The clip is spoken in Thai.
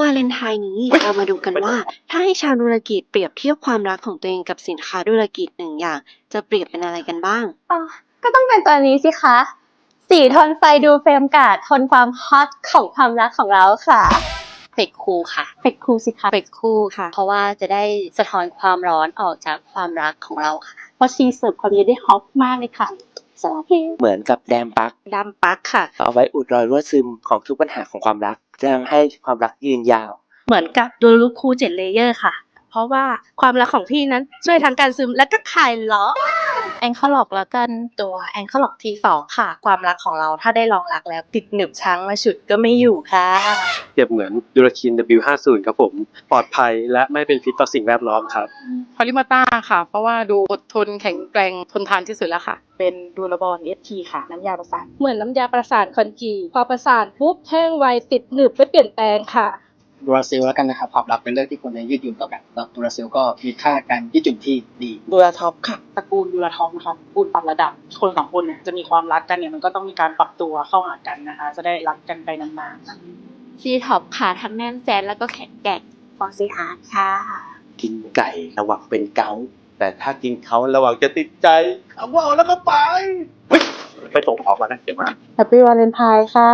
วาเลนไทน์นี้เรามาดูกันว่า ถ้าให้ชาวธุรกิจเปรียบเทียบความรักของตัวเองกับสินค้าธุรกิจหนึ่งอย่าง จะเปรียบเป็นอะไรกันบ้างอะก็ต้องเป็นตัวนี้สิคะ สีทนไฟดูเฟรมการ์ดทนความฮอตของความรักของเราค่ะเฟกคูลค่ะเฟกคูสิคะเฟกคูลค่ะ เพราะว่าจะได้สะท้อนความร้อนออกจากความรักของเราค่ะ เพราะชีเสิร์ฟความเย็นได้ฮอตมากเลยค่ะสวัสดีเหมือนกับแดมปลั๊กดำปักค่ะ เอาไว้อุดรอยรั่วซึมของทุกปัญหาของความรัก จะทำให้ความรักยืนยาว เหมือนกับดูลูคูเจ็ดเลเยอร์ค่ะ เพราะว่าความรักของพี่นั้นช่วยทั้งการซึมและก็คลายล็อกแองเคิลล็อกแล้วกันตัวแองเคิลล็อกทีสองค่ะ ความรักของเราถ้าได้ลองรักแล้วติดหนึบช้างมาฉุดก็ไม่อยู่ค่ะเปรียบเหมือนดูราคิน W50 ครับผม ปลอดภัยและไม่เป็นพิษต่อสิ่งแวดล้อมครับพอลิมาต้าค่ะ เพราะว่าดูอดทนแข็งแกร่งทนทานที่สุดแล้วค่ะ เป็นดูราบอลเอทีค่ะ น้ำยาประสานเหมือนน้ำยาประสานคอนกรีตพอประสานปุ๊บแห้งไวติดหนึบไม่เปลี่ยนแปลงค่ะ ดูราเซลแล้วกันนะครับความรักเป็นเรื่องที่ควรจะยืดหยุ่นต่อกันแล้วดูราเซลก็มีค่าการยืดหยุ่นที่ดีดูราท็อปค่ะตระกูลดูราทองนะครับตระกูลปรับระดับคนสองคนเนี่ยจะมีความรักกันเนี่ยมันก็ต้องมีการปรับตัวเข้าหากันนะคะ จะได้รักกันไปนานๆซีท็อปค่ะทั้งแน่นแฟนแล้วก็แข็งแกร่งฟอซีอาร์ค่ะ กินไก่ระวังเป็นเกาต์แต่ถ้ากินเขาระวังจะติดใจเอาว่าแล้วก็ไปเฮ้ยไปส่งออกมานะเดี๋ยวมาแฮปปี้วาเลนไทน์ค่ะ